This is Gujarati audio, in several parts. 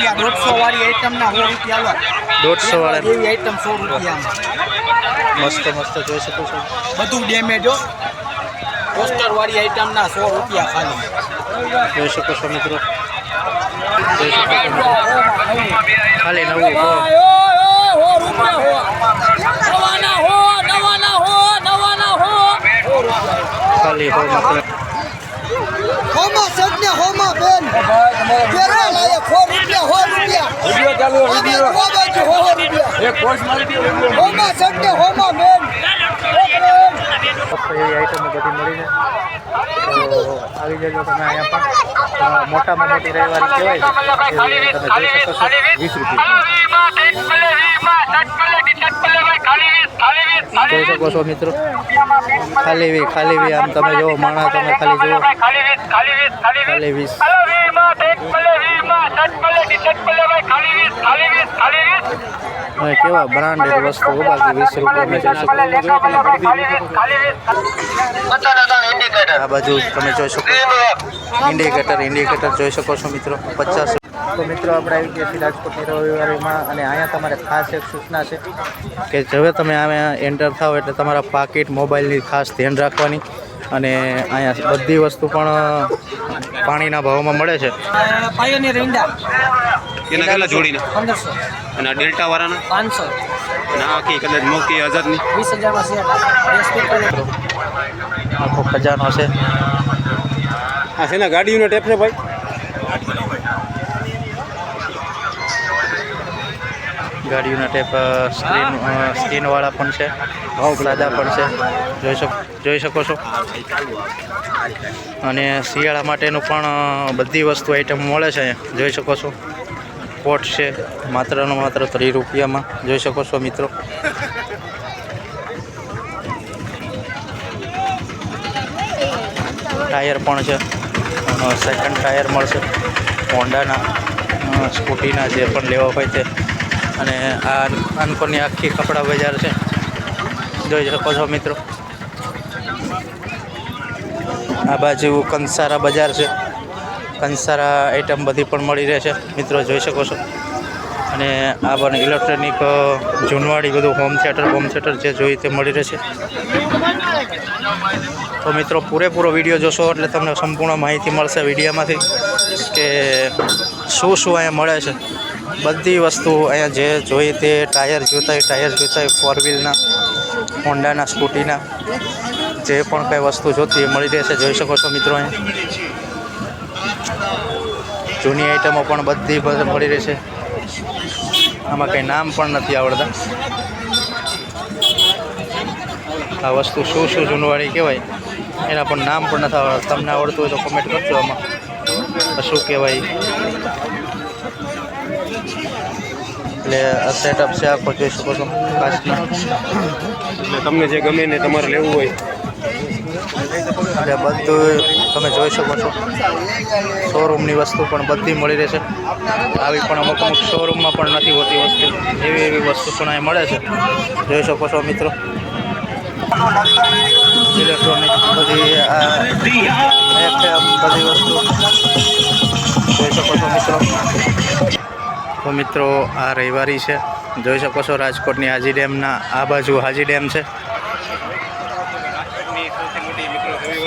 રૂપિયા દોઢસો વાળી આઈટમ ના સો રૂપિયા દોઢસો વાળા એવી આઈટમ સો રૂપિયામાં મસ્ત મસ્ત જોઈ શકો છો. બધું ડેમેજ હો. પોસ્ટર વાળી સો રૂપિયા ખાલી. જોઈ શકો છો મિત્રો. ખાલી નવું હો. ખાલી હો મિત્રો હોમાં સજ ને હોમાં બેન કેરા લાયક હો રૂપિયા હો રૂપિયા અમે હો બાજુ હો રૂપિયા. હોમાં સજ હોમાં બેન ફક્ત એવી આઈટમો બધી મળી જાય. તો આવી જજો તમે અહીંયા પણ મોટામાં મોટી રવિવારી કહેવાય છે તમે જોઈ શકો છો. વીસ રૂપિયા. જોઈ શકો છો મિત્રો. ખાલી વી ખાલી વી, આમ તમે જુઓ, માણા તમે ખાલી જુઓ. ખાલી વીસ. અને કેવા બ્રાન્ડેડ વસ્તુ બાકી વીસ રૂપિયા આ બાજુ તમે જોઈ શકો ઇન્ડિકેટર ઇન્ડિકેટર જોઈ શકો છો મિત્રો. પચાસ તો મિત્રો આપણે આવી ગયા છીએ રાજકોટની રવિવારીમાં અને અહીંયા તમારે ખાસ એક સૂચના છે કે હવે તમે અહીંયા એન્ટર થાઓ એટલે તમારા પાકીટ મોબાઈલની ખાસ ધ્યાન રાખવાની. અને અહીંયા બધી વસ્તુ પણ પાણીના ભાવમાં મળે છે. પાયોની રીંડા એના કેટલા જોડીના? પંદરસો. અને આ ડેલ્ટા વાળાના? પાંચસો. અને આખી કદાચ મોટી હજારની વીસ હજારમાં શેર આખો ખજાનો છે. આ છે ને ગાડીનો ટેપ છે ભાઈ? ગાડીઓના ટેપ સ્ક્રીન સ્ક્રીનવાળા પણ છે. સાદા પણ છે. જોઈ શકો. જોઈ શકો છો. અને શિયાળા માટેનું પણ બધી વસ્તુ આઈટમ મળે છે અહીંયા. જોઈ શકો છો. કોટ છે, માત્રનો માત્ર ત્રીસ રૂપિયામાં. જોઈ શકો છો મિત્રો. ટાયર પણ છે. સેકન્ડ ટાયર મળશે. હોન્ડાના સ્કૂટીના જે પણ લેવા હોય તે. અને આ અનકોની આખી કપડા બજાર છે. જોઈ શકો છો મિત્રો. આ બાજુ કંસારા બજાર છે. કંસારા આઈટમ બધી પણ મળી રહે છે. મિત્રો જોઈ શકો છો. અને આ પણ ઇલેક્ટ્રોનિક જૂનવાડી બધું હોમ થિયેટર હોમ થિયેટર જે જોઈએ તે મળી રહેશે તો મિત્રો પૂરેપૂરો વીડિયો જોશો એટલે તમને સંપૂર્ણ માહિતી મળશે વિડીયામાંથી કે શું શું અહીંયા મળે છે. બધી વસ્તુ અહીંયા જે જોઈએ તે ટાયર જોતા હોય, ટાયર જોતા હોય ફોર વ્હીલના હોન્ડાના સ્કૂટીના જે પણ કંઈ વસ્તુ જોતી મળી રહેશે. જોઈ શકો છો મિત્રો જૂની આઈટમો પણ બધી બધી મળી રહેશે. આમાં કંઈ નામ પણ નથી આવડતા. આ વસ્તુ શું શું જૂનવાળી કહેવાય? એના પણ નામ પણ નથી આવડતા. તમને આવડતું હોય તો કમેન્ટ કરજો આમાં. શું કહેવાય? એટલે આ સેટઅપ છે આખો જોઈ શકો છો. કાચનો તમને જે ગમે ને તમારે લેવું હોય એટલે બધું તમે જોઈ શકો છો. શોરૂમની વસ્તુ પણ બધી મળી રહેશે આવી પણ અમુક અમુક શોરૂમમાં પણ નથી હોતી વસ્તુ. એવી એવી વસ્તુ પણ અહીં મળે છે. જોઈ શકો છો મિત્રો. ઇલેક્ટ્રોનિક બધી બધી વસ્તુ. જોઈ શકો છો મિત્રો. તો મિત્રો, આ રવિવારી છે. જોઈ શકો છો રાજકોટની હાજી ડેમના, આ બાજુ હાજી ડેમ છે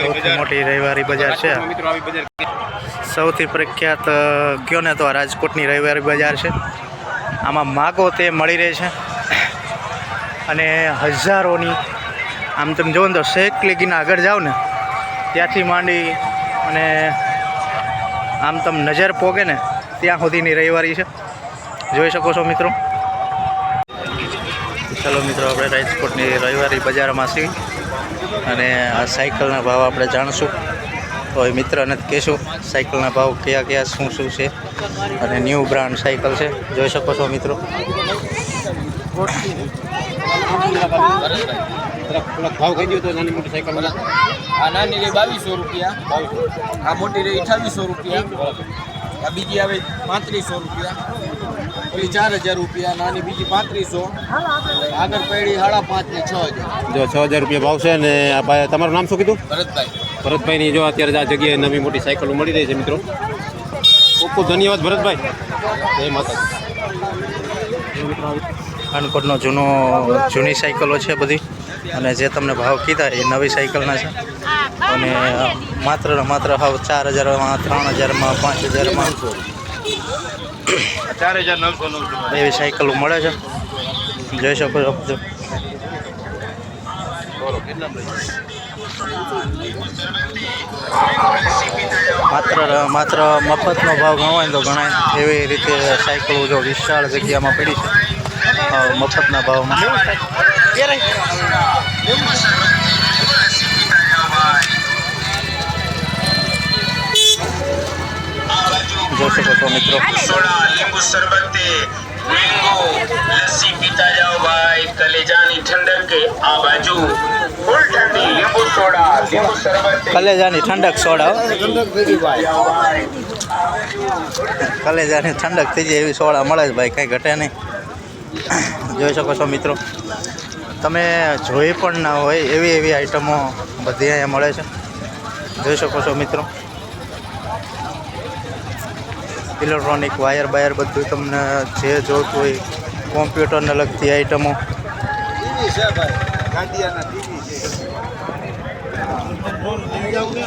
સૌથી મોટી રવિવારી બજાર છે. સૌથી પ્રખ્યાત કયો ને તો આ રાજકોટની રવિવારી બજાર છે. આમાં માગો તે મળી રહે છે. અને હજારોની આમ તમે જુઓ ને તો શેખ લેગીને આગળ જાઓ ને ત્યાંથી માંડી અને આમ તમે નજર પોગે ને ત્યાં સુધીની રવિવારી છે. જોઈ શકો છો મિત્રો. ચાલો મિત્રો આપણે રાજકોટની રવિવારી બજારમાં છીએ. અને આ સાયકલના ભાવ આપણે જાણશું. તો એ મિત્રને જ કહેશું સાયકલના ભાવ કયા કયા શું શું છે અને ન્યૂ બ્રાન્ડ સાયકલ છે. જોઈ શકો છો મિત્રો. ભાવ કહી દો તો નાની મોટી સાયકલ આ નાની રહી બાવીસો રૂપિયા. આ મોટી રહી અઠાવીસો રૂપિયા. આ બીજી આવે પાંત્રીસો રૂપિયા. ઓલી ચાર હજાર રૂપિયા નાની બીજી પાંત્રીસો. આગળ પૈડી સાડા પાંચ ને છ હજાર. જો છ હજાર રૂપિયા ભાવ છે ને આ ભાઈ તમારું નામ શું કીધું? ભરતભાઈ. ભરતભાઈની જો અત્યારે આ જગ્યાએ નવી મોટી સાયકલો મળી રહી છે મિત્રો. ખૂબ ખૂબ ધન્યવાદ ભરતભાઈ. જય માતા કાનકોટનો જૂનો જૂની સાયકલો છે બધી. અને જે તમને ભાવ કીધા એ નવી સાયકલના છે. અને માત્ર માત્ર હાવ ચાર હજારમાં ત્રણ હજારમાં પાંચ હજારમાં ચાર હજાર નવસો નવસો એવી સાયકલો મળે છે. જોઈ શકો છો બધું. માત્ર માત્ર મફતનો ભાવ ગણવાય તો ગણાય. એવી રીતે સાયકલો જો વિશાળ જગ્યામાં પડી છે. મફતના ભાવમાં. જોઈ શકો છો મિત્રો સોડા લીંબુ શરબત મેંગો લસ્સી પીતા જાઓ ભાઈ કલેજાની ઠંડક આ બાજુ ફૂલ ઠંડી લીંબુ સોડા લીંબુ શરબત કલેજાની ઠંડક સોડા કલેજાની ઠંડક થઈ જાય એવી સોડા મળે છે ભાઈ કંઈ ઘટે નહીં જોઈ શકો છો મિત્રો. તમે જોઈ પણ ના હોય એવી એવી આઈટમો બધી અહીંયા મળે છે. જોઈ શકો છો મિત્રો. ઇલેક્ટ્રોનિક, વાયર બાયર બધું તમને જે જોતું હોય, કોમ્પ્યુટરને લગતી આઈટમો.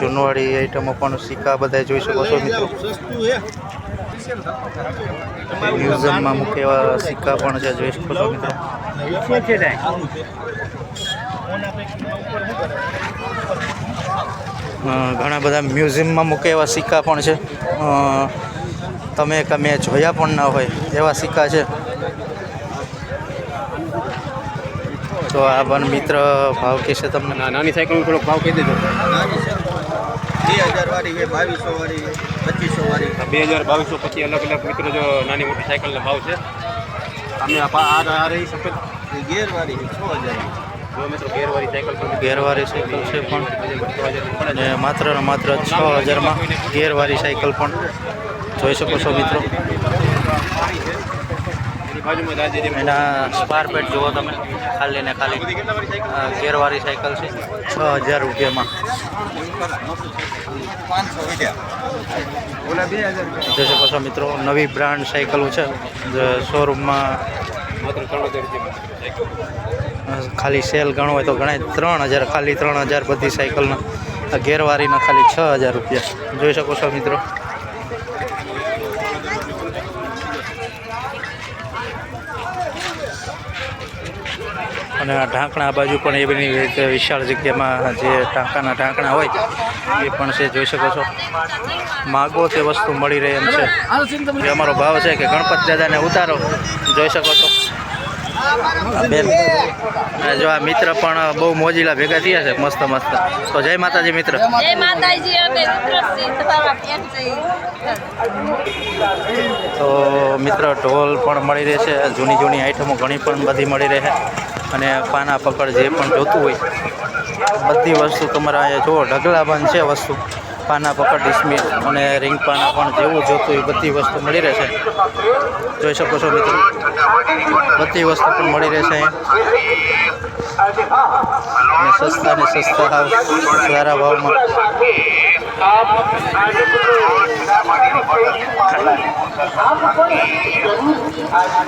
જૂનવાળી આઈટમો પણ સિક્કા બધા જોઈ શકો છો મિત્રો. મ્યુઝિયમમાં મૂકે એવા સિક્કા પણ છે, જોઈ શકો છો મિત્રો. ઘણા બધા મ્યુઝિયમમાં મૂકે એવા સિક્કા પણ છે. તમે કમે જોયા પણ ના હોય એવા સિક્કા છે. તો આ બન મિત્ર ભાવ કહેશે તમને? નાની સાયકલ થોડોક ભાવ કહી દેજો. બે હજાર વાળી બાવીસો વાળી પચીસો વાળી બે હજાર બાવીસો પછી અલગ અલગ મિત્રો જો નાની મોટી સાયકલના ભાવ છે. અમે આ રહી સફેદ. ગેરવાળી છ હજાર. ગેરવારી ગેરવાળી સાયકલ છે. પણ. અને માત્ર ને માત્ર છ હજારમાં ગેરવાળી સાયકલ પણ. જોઈ શકો છો મિત્રો. એની સ્પાર પેટ જુઓ તમે. ખાલી ને ખાલી ગેરવાળી સાયકલ છે. છ હજાર રૂપિયામાં. જોઈ શકો છો મિત્રો, નવી બ્રાન્ડ સાયકલો છે. શોરૂમમાં ખાલી સેલ ગણો હોય તો ગણાય. ત્રણ હજાર, ખાલી ત્રણ હજાર બધી સાયકલના ગેરવારીના ખાલી છ હજાર રૂપિયા. જોઈ શકો છો મિત્રો. અને ઢાંકણા બાજુ પણ એવી રીતે વિશાળ જગ્યામાં જે ટાંકાના ઢાંકણા હોય એ પણ છે જોઈ શકો છો. માગો તે વસ્તુ મળી રહે એમ છે. જે અમારો ભાવ છે કે ગણપત દાદાને ઉતારો જોઈ શકો છો. બેન અને જો આ મિત્ર પણ બહુ મોજીલા ભેગા થયા છે મસ્ત મસ્ત. તો જય માતાજી મિત્ર. છે તો મિત્ર ઢોલ પણ મળી રહે છે જૂની જૂની આઈટમો ઘણી પણ બધી મળી રહે અને પાના પકડ જે પણ જોતું હોય, બધી વસ્તુ તમારા અહીંયા જુઓ ઢગલા બંધ છે વસ્તુ. પાના પકડ ડિસ્મિલ અને રિંગ પાના પણ જેવું જોતું હોય, બધી વસ્તુ મળી રહેશે જોઈ શકો છો મિત્રો. બધી વસ્તુ પણ મળી રહેશે અને સસ્તા ને સસ્તા સારા ભાવમાં.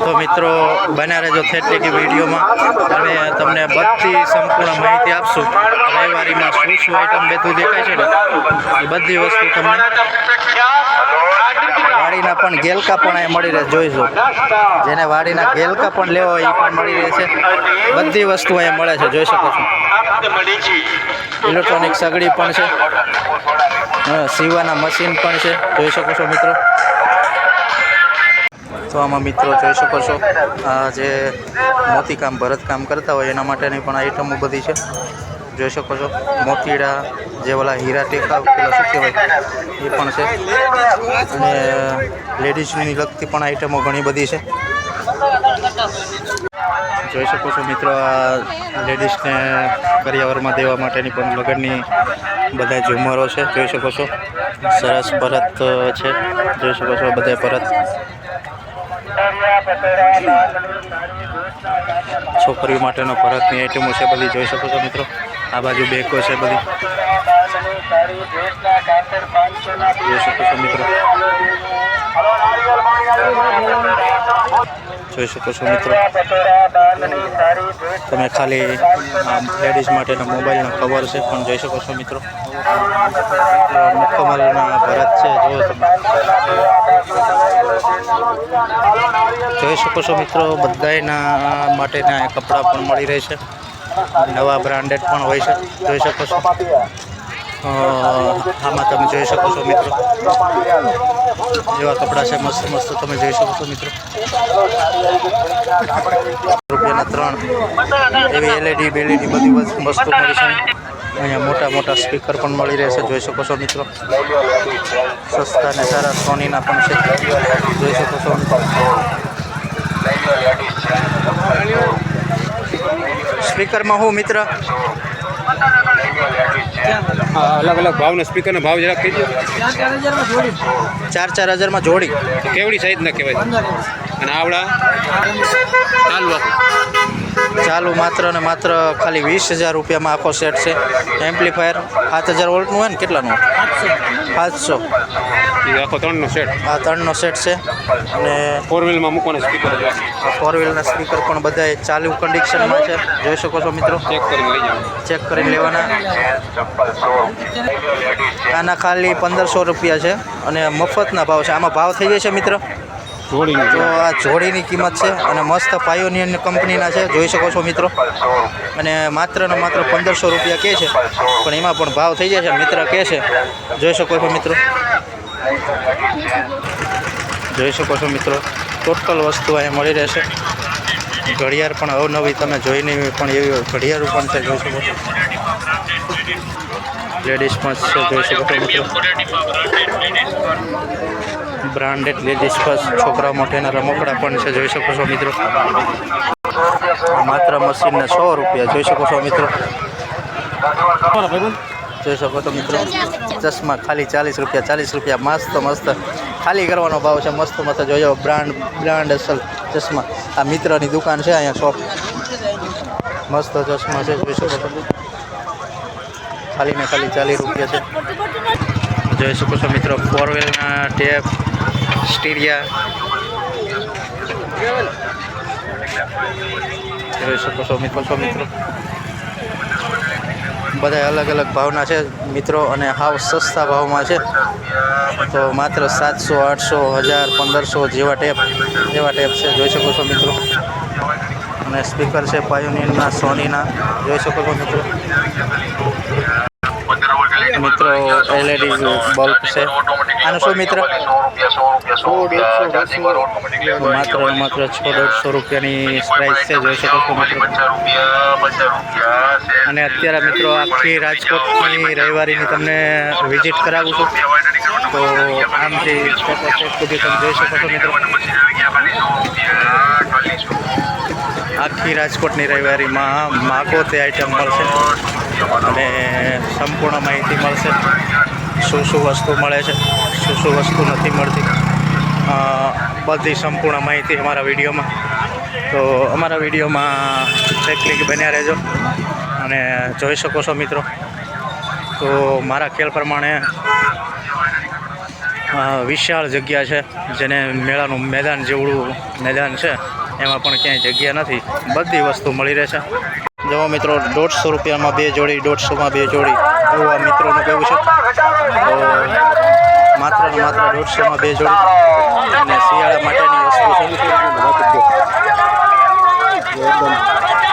તો મિત્રો બન્યા રહેજો થેટલી વિડીયોમાં અમે તમને બધી સંપૂર્ણ માહિતી આપશું. રવિવારીમાં શું શું આઈટમ બધું દેખાય છે ને? એ બધી વસ્તુ તમને વાડીના પણ ગેલકા પણ અહીંયા મળી રહે જોઈશું. જેને વાડીના ગેલકા પણ લેવા હોય એ પણ મળી રહેશે બધી વસ્તુ અહીંયા મળે છે જોઈ શકો છો. ઇલેક્ટ્રોનિક સગડી પણ છે. સીવાના મશીન પણ છે. જોઈ શકો છો મિત્રો. તો આમાં મિત્રો જોઈ શકો છો જે મોતીકામ ભરતકામ કરતા હોય એના માટેની પણ આઈટમો બધી છે. જોઈ શકો છો, મોતીડા જે ઓલા હીરા ટેકા પેલા શું કહેવાય, એ પણ છે. અને લેડીઝની લગતી પણ આઈટમો ઘણી બધી છે. જોઈ શકો છો મિત્રો, આ લેડીઝને કરિયાવરમાં દેવા માટેની પણ લગ્નની બધા ઝુમરો છે. જોઈ શકો છો, સરસ ભરત છે. જોઈ શકો છો બધા ભરત. છોકરીઓ માટેનો ભરતની આઈટમો છે બધી. જોઈ શકો છો મિત્રો, આ બાજુ બેકો છે બધી. જોઈ શકો છો મિત્રો. જોઈ શકો છો મિત્રો. તમે ખાલી લેડીઝ માટેના મોબાઈલનો કવર છે, પણ જોઈ શકો છો મિત્રો. મુખમલના ભરત છે જો તમે. જોઈ શકો છો મિત્રો, બધાયના માટેના કપડાં પણ મળી રહેશે નવા બ્રાન્ડેડ પણ હોય છે, જોઈ શકો છો. આમાં તમે જોઈ શકો છો, મિત્રો. એવા કપડાં છે, મસ્ત મસ્ત તમે જોઈ શકો છો, મિત્રો. રૂપિયાના ત્રણ. એવી એલઈડી બેલઈડી બધી વસ્તુ મળી છે અહીંયા મોટા મોટા સ્પીકર પણ મળી રહેશે જોઈ શકો છો, મિત્રો. સસ્તા અને સારા સોનીના પણ છે, જોઈ શકો છો સ્પીકરમાં હું, મિત્ર? અલગ અલગ ભાવના સ્પીકરનો ભાવ જરાક કહી દો ચાર ચાર હજારમાં જોડી. કેવડી સાઈઝના કહેવાય? અને આવડા? ચાલુ આખું ચાલુ માત્ર ને માત્ર ખાલી વીસ હજાર રૂપિયામાં આખો સેટ છે. એમ્પ્લીફાયર સાત હજાર વોલ્ટનું હોય ને કેટલાનું? સાતસો. આખો ત્રણનો સેટ. આ ત્રણનો સેટ છે. અને ફોર વ્હીલમાં મૂકવાના સ્પીકર ફોર વ્હીલના સ્પીકર પણ બધા ચાલુ કન્ડિશનમાં છે. જોઈ શકો છો મિત્રો? ચેક કરીને લઈ જાઓ. ચેક કરીને લેવાના. આના ખાલી પંદરસો રૂપિયા છે. અને મફતના ભાવ છે. આમાં ભાવ થઈ જાય છે મિત્ર? જોડીને તો આ જોડીની કિંમત છે અને મસ્ત પાયોનિયર કંપનીના છે જોઈ શકો છો મિત્રો. અને માત્ર ને માત્ર પંદરસો રૂપિયા કહે છે પણ એમાં પણ ભાવ થઈ જાય છે મિત્ર કહે છે. જોઈ શકો છો મિત્રો. જોઈ શકો છો મિત્રો. ટોટલ વસ્તુ અહીંયા મળી રહેશે. ઘડિયાળ પણ અવનવી તમે જોઈને પણ એવી ઘડિયાળ પણ છે જોઈ શકો છો. લેડીઝ પણ છે જોઈ શકો છો મિત્રો. બ્રાન્ડેડ લેડીઝ પર્સ છોકરા માટેના રમકડા પણ છે. જોઈ શકો છો મિત્રો. માત્ર મશીનના સો રૂપિયા. જોઈ શકો છો મિત્રો. જોઈ શકો તો મિત્રો. ચશ્મા ખાલી ચાલીસ રૂપિયા ચાલીસ રૂપિયા. મસ્ત મસ્ત. ખાલી કરવાનો ભાવ છે. મસ્ત મસ્ત. જોયો બ્રાન્ડ બ્રાન્ડ અસલ ચશ્મા. આ મિત્રની દુકાન છે અહીંયા શોપ મસ્ત ચશ્મા છે. જોઈ શકો છો. ખાલી ને ખાલી ચાલીસ રૂપિયા છે. જોઈ શકો છો મિત્રો. ફોર વ્હીલના ટેપ સ્ટીરિયા જોઈ શકો છો મિત્રો છો મિત્રો. બધા અલગ અલગ ભાવના છે મિત્રો અને હાવ સસ્તા ભાવમાં છે. તો માત્ર સાતસો, આઠસો, હજાર, પંદરસો જેવા ટેપ, એવા ટેપ છે. જોઈ શકો છો મિત્રો. અને સ્પીકર છે પાયોનિયરના, સોનીના. જોઈ શકો છો મિત્રો. મિત્રો, એલઈડી બલ્બ છે. આનું શું મિત્ર? માત્ર માત્ર છ દોઢસો રૂપિયાની પ્રાઇસ છે જોઈ શકો છો મિત્રો. અને અત્યારે મિત્રો આખી રાજકોટની રવિવારીની તમને વિઝિટ કરાવું છું. તો આમથી સુધી તમે જોઈ શકો છો મિત્રો. આખી રાજકોટની રવિવારીમાં માગો તે આઈટમ મળશે અને સંપૂર્ણ માહિતી મળશે. શું શું વસ્તુ મળે છે? શું શું વસ્તુ નથી મળતી. બધી સંપૂર્ણ માહિતી અમારા વિડીયોમાં. તો અમારા વિડીયોમાં એક ક્લિક બન્યા રહેજો અને જોઈ શકો છો મિત્રો. તો મારા ખ્યાલ પ્રમાણે વિશાળ જગ્યા છે, જેને મેળાનું મેદાન જેવડું મેદાન છે, એમાં પણ ક્યાંય જગ્યા નથી. બધી વસ્તુ મળી રહેશે જો મિત્રો, દોઢસો રૂપિયામાં બે જોડી, દોઢસોમાં બે જોડી. એવું આ મિત્રોનું કહેવું છે. તો માત્ર ને માત્ર દોઢસોમાં બે જોડી અને શિયાળા માટેની વસ્તુ છે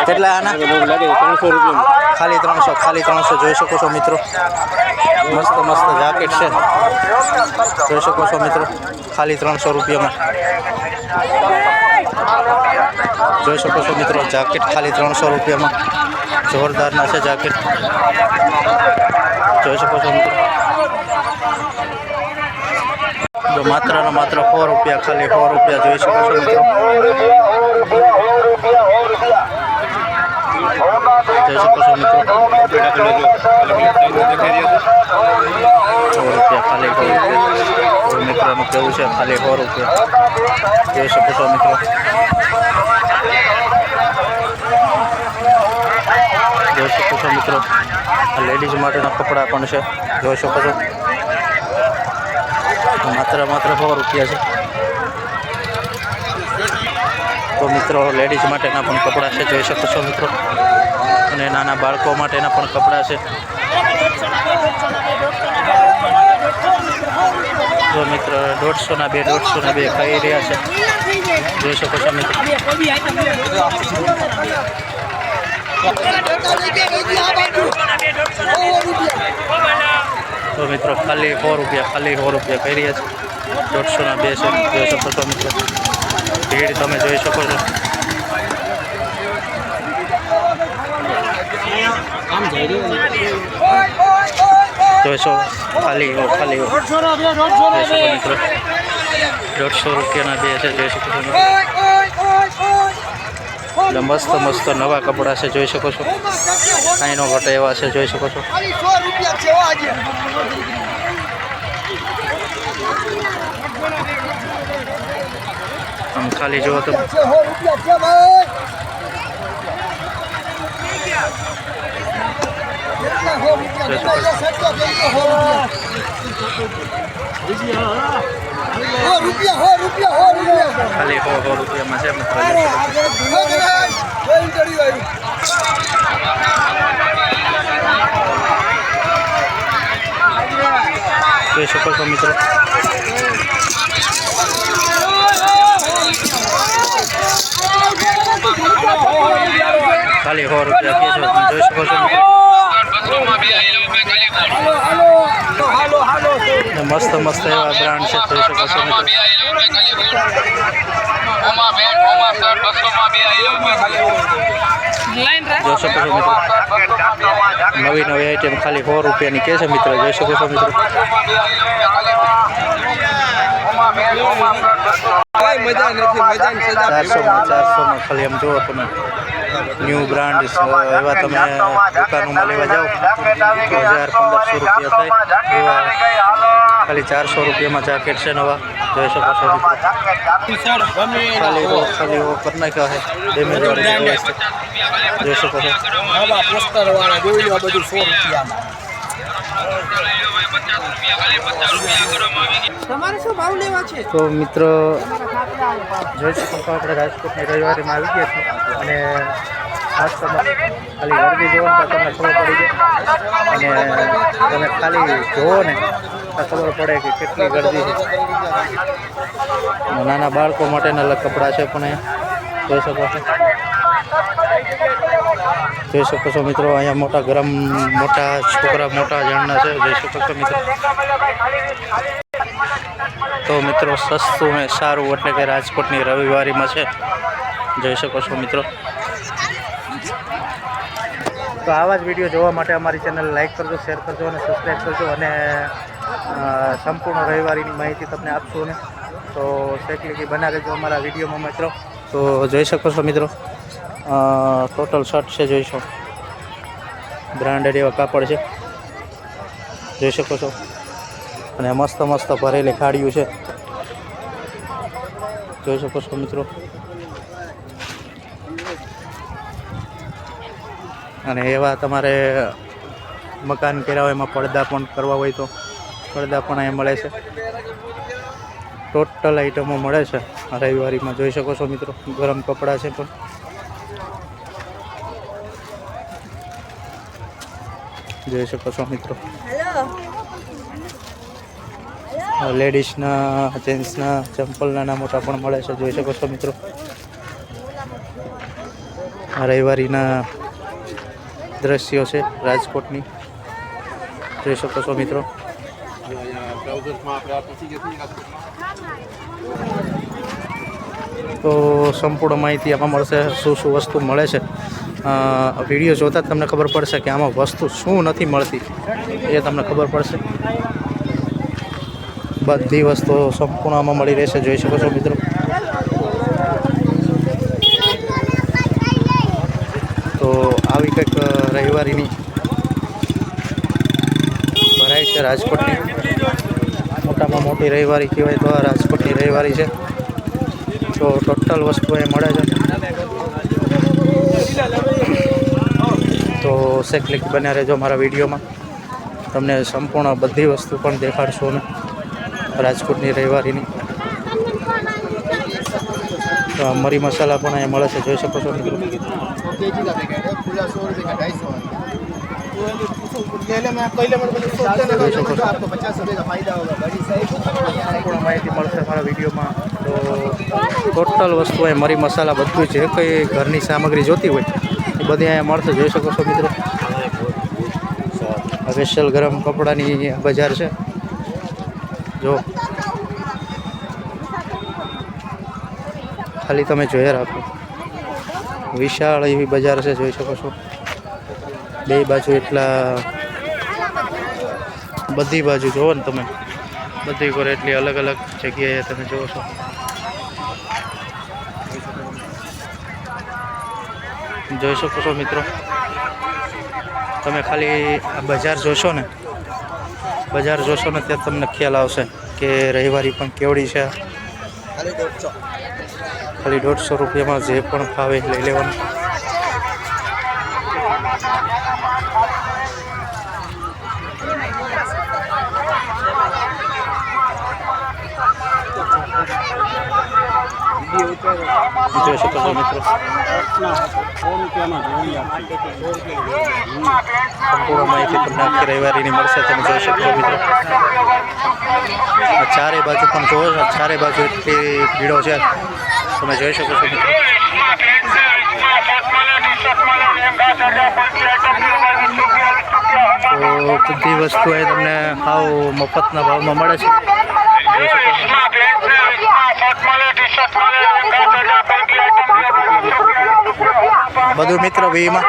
કેટલા આના? લાગે ત્રણસો રૂપિયા ખાલી ત્રણસો ખાલી ત્રણસો જોઈ શકો છો મિત્રો. મસ્ત મસ્ત જાકેટ છે. જોઈ શકો છો મિત્રો. ખાલી ત્રણસો રૂપિયામાં. જોઈ શકો છો મિત્રો, જાકેટ ખાલી ત્રણસો રૂપિયામાં. જોરદારના છે જાકેટ. જોઈ શકો છો મિત્રો. જો માત્ર ને માત્ર સો રૂપિયા, ખાલી સો રૂપિયા જોઈ શકો છો મિત્રો. જોઈ શકો છો મિત્રો. સો રૂપિયા, ખાલી સો કેવું છે, ખાલી સો રૂપિયા. જોઈ શકો છો મિત્રો. લેડીઝ માટેના કપડાં પણ છે. જોઈ શકો છો. માત્ર માત્ર સો રૂપિયા છે. તો મિત્રો લેડીઝ માટેના પણ કપડાં છે, જોઈ શકો છો મિત્રો. અને નાના બાળકો માટેના પણ કપડાં છે. તો મિત્ર, દોઢસોના બે દોઢસોના બે ખાઈ રહ્યા છે. જોઈ શકો છો મિત્રો. તો મિત્રો ખાલી સો રૂપિયા ખાલી સો રૂપિયા કહી રહ્યા છે દોઢસોના બે છે જોઈ શકો છો મિત્રો ભીડ તમે જોઈ શકો છો જોઈશો ખાલી હો ખાલી હો જોઈ શકો મિત્રો દોઢસો રૂપિયાના બે છે જોઈ શકો છો મિત્રો એટલે મસ્ત મસ્ત નવા કપડાં છે, જોઈ શકો છો. કાંઈ નો ઘટે એવા છે, જોઈ શકો છો. આમ ખાલી જુઓ તો. રૂપિયા છો ખાલી સો સો રૂપિયામાં છે મિત્રો. જોઈ શકો છો. મિત્રો. ખાલી સો રૂપિયા જોઈ શકો છો મિત્રો. ને મસ્ત મસ્ત એવા બ્રાન્ડ છે જોઈ શકો છો મિત્રો. જોઈ શકો છો મિત્રો. નવી નવી આઈટમ ખાલી સો રૂપિયાની કે છે મિત્રો જોઈ શકો છો મિત્રો. મજા નથી ચારસોમાં ચારસોમાં ખાલી એમ જુઓ તમે. ન્યૂ બ્રાન્ડ એવા તમે દુકાનોમાં લેવા જાઓ. તો હજાર પંદરસો રૂપિયા થાય. એવા ખાલી ચારસો રૂપિયામાં જાકેટ છે નવા. જોઈ શકો છો. ખાલી વો ખાલી એવો કરી નાખ્યા છે. ડેમેજ વાળી જોઈ શકો છો. તો મિત્ર જોઈ શકો છો આપણે રાજકોટની રવિવારીમાં આવી ગયા છીએ. અને મસ્ત ખાલી ગરદી જોવો તમને ખબર પડી જાય અને તમે ખાલી જોવો ને. તો ખબર પડે કે કેટલી ગરદી છે. નાના બાળકો માટેના અલગ કપડાં છે પણ જોઈ શકો છો. જોઈ શકો છો મિત્રો, અહીંયા મોટા ગરમ, મોટા છોકરા મોટા જાણના છે. જોઈ શકો છો મિત્રો. તો મિત્રો, સસ્તું ને સારું એટલે કે રાજકોટની રવિવારીમાં છે. જોઈ શકો છો મિત્રો. તો આવા જ વીડિયો જોવા માટે અમારી ચેનલ લાઈક કરજો, શેર કરજો અને સબસ્ક્રાઈબ કરજો અને સંપૂર્ણ રવિવારીની માહિતી તમને આપશું ને તો શેકલીકી બના દેજો અમારા વિડીયોમાં, મિત્રો. તો જોઈ શકો છો, મિત્રો. ટોટલ શર્ટ છે જોઈશો બ્રાન્ડેડ એવા કાપડ છે. જોઈ શકો છો. અને મસ્ત મસ્ત ભરેલી ખાડીઓ છે. જોઈ શકો છો, મિત્રો. અને એવા તમારે મકાન કર્યા હોય એમાં પડદા પણ કરવા હોય તો પડદા પણ અહીંયા મળે છે. ટોટલ આઈટમો મળે છે. રવિવારીમાં જોઈ શકો છો મિત્રો ગરમ કપડાં છે પણ. જોઈ શકો છો મિત્રો. લેડીઝના જેન્ટ્સના ચંપલ નાના મોટા પણ મળે છે જોઈ શકો છો મિત્રો. આ રવિવારીના દ્રશ્યો છે રાજકોટની. જોઈ શકો છો મિત્રો. તો સંપૂર્ણ માહિતી આમાં મળશે, શું શું વસ્તુ મળે છે. વીડિયો જોતાં જ તમને ખબર પડશે કે આમાં વસ્તુ શું નથી મળતી. એ તમને ખબર પડશે. બધી વસ્તુઓ સંપૂર્ણ આમાં મળી રહેશે, જોઈ શકો છો મિત્રો. તો આવી કંઈક રવિવારીની ભરાય છે રાજકોટની. મોટામાં મોટી રવિવારી કહેવાય તો આ રાજકોટની રવિવારી છે. તો ટોટલ વસ્તુ એ મળે છે. તો સેકલિક બન્યા રહેજો મારા વિડીયોમાં. તમને સંપૂર્ણ બધી વસ્તુ પણ દેખાડશું અમે રાજકોટની રવિવારીની. તો મરી મસાલા પણ અહીંયા મળે છે, જોઈ શકો છો મિત્રો. સંપૂર્ણ માહિતી મળશે મારા વિડીયોમાં. તો ટોટલ વસ્તુ અહીં મરી, મસાલા બધું જે કંઈ ઘરની સામગ્રી જોતી હોય, એ બધી અહીંયા મળશે. જોઈ શકો છો મિત્રો. સ્પેશિયલ ગરમ કપડાની બજાર છે. જો. ખાલી તમે જોયા રાખો. વિશાળ એવી બજાર છે, જોઈ શકો છો. બે બાજુ એટલા બધી બાજુ જુઓ ને તમે. બધી કોર એટલી અલગ અલગ જગ્યાએ તમે જુઓ છો. જોઈ શકો છો મિત્રો. તમે ખાલી બજાર જોશો ને, બજાર જોશો ને ત્યાં તમને ખ્યાલ આવશે કે રવિવારી પણ કેવડી છે. ખાલી દોઢસો. રૂપિયામાં જે પણ ફાવે લઈ લેવાનું. જોઈ શકો છો મિત્રો સંપૂર્ણ માહિતી તમને રવિવારીની મળશે તમે જોઈ શકો મિત્રો ચારે બાજુ પણ જોવો ચારે બાજુ એટલી ભીડો છે તમે જોઈ શકો છો મિત્રો તો બધી વસ્તુ અહીં તમને સાવ મફતના ભાવમાં મળે છે. જોઈ શકો બધું મિત્ર વીમાં.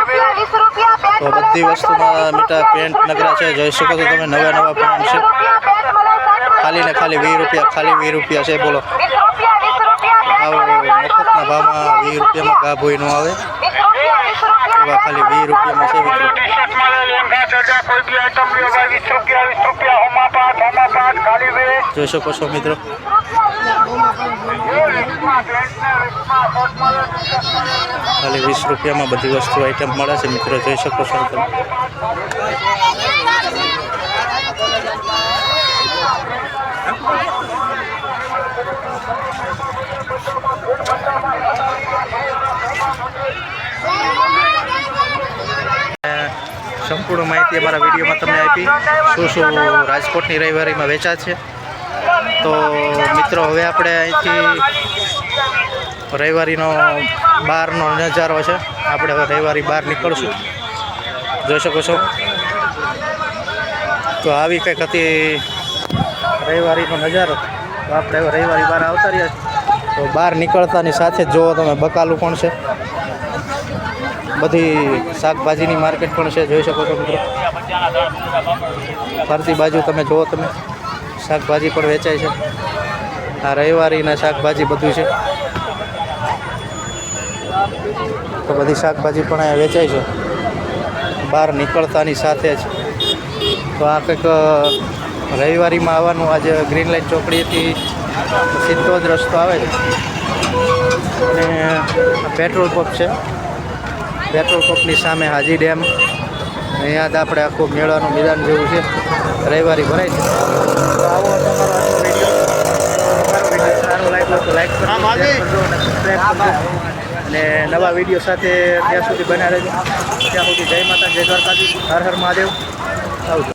તો બધી વસ્તુમાં મીઠા પેન્ટ નગરા છે. જોઈ શકો છો તમે નવા નવા પેન્ટ છે. ખાલી ને ખાલી વીસ રૂપિયા. ખાલી વીસ રૂપિયા છે બોલો. આવો મફતના ભાવમાં વીસ રૂપિયામાં ગા ભોઈ નો આવે. એવા ખાલી વીસ રૂપિયામાં છે મિત્રો. જોઈ શકો છો મિત્રો. ખાલી વીસ રૂપિયામાં બધી વસ્તુ આઈટમ મળે છે. મિત્રો, જોઈ શકો છો તમે. સંપૂર્ણ માહિતી અમારા વિડીયોમાં તમને આપી. શું શું રાજકોટની રવિવારીમાં વેચા છે? તો મિત્રો, હવે આપણે અહીંથી રવિવારીનો બહારનો નજારો છે. આપણે હવે રવિવારી બહાર નીકળશું. જોઈ શકો છો. તો આવી કંઈક હતી રવિવારીનો નજારો. તો આપણે હવે રવિવારી બહાર આવતા રહ્યા તો બહાર નીકળતાની સાથે જ જુઓ તમે, બકાલું પણ છે. બધી શાકભાજીની માર્કેટ પણ છે, જોઈ શકો છો મિત્રો. ફરતી બાજુ તમે જુઓ તમે. શાકભાજી પણ વેચાય છે. આ રવિવારીના શાકભાજી બધું છે. તો બધી શાકભાજી પણ અહીંયા વેચાય છે. બહાર નીકળતાની સાથે જ. તો આ કંઈક રવિવારીમાં આવવાનું આજે ગ્રીન લાઇન ચોકડીથી સીધો જ રસ્તો આવે છે. અને પેટ્રોલ પંપ છે. પેટ્રોલ પંપની સામે હાજી ડેમ. અહીંયા આપણે આખું મેળાનું મેદાન જેવું છે. રવિવારી ભરાય છે. આવો તમારો વીડિયો સારો લાગ્યો તો લાઈક કરો અને નવા વીડિયો સાથે ત્યાં સુધી બન્યા રહેજો. ત્યાં સુધી જય માતા જય દ્વારકાજી હર હર મહાદેવ. આવજો.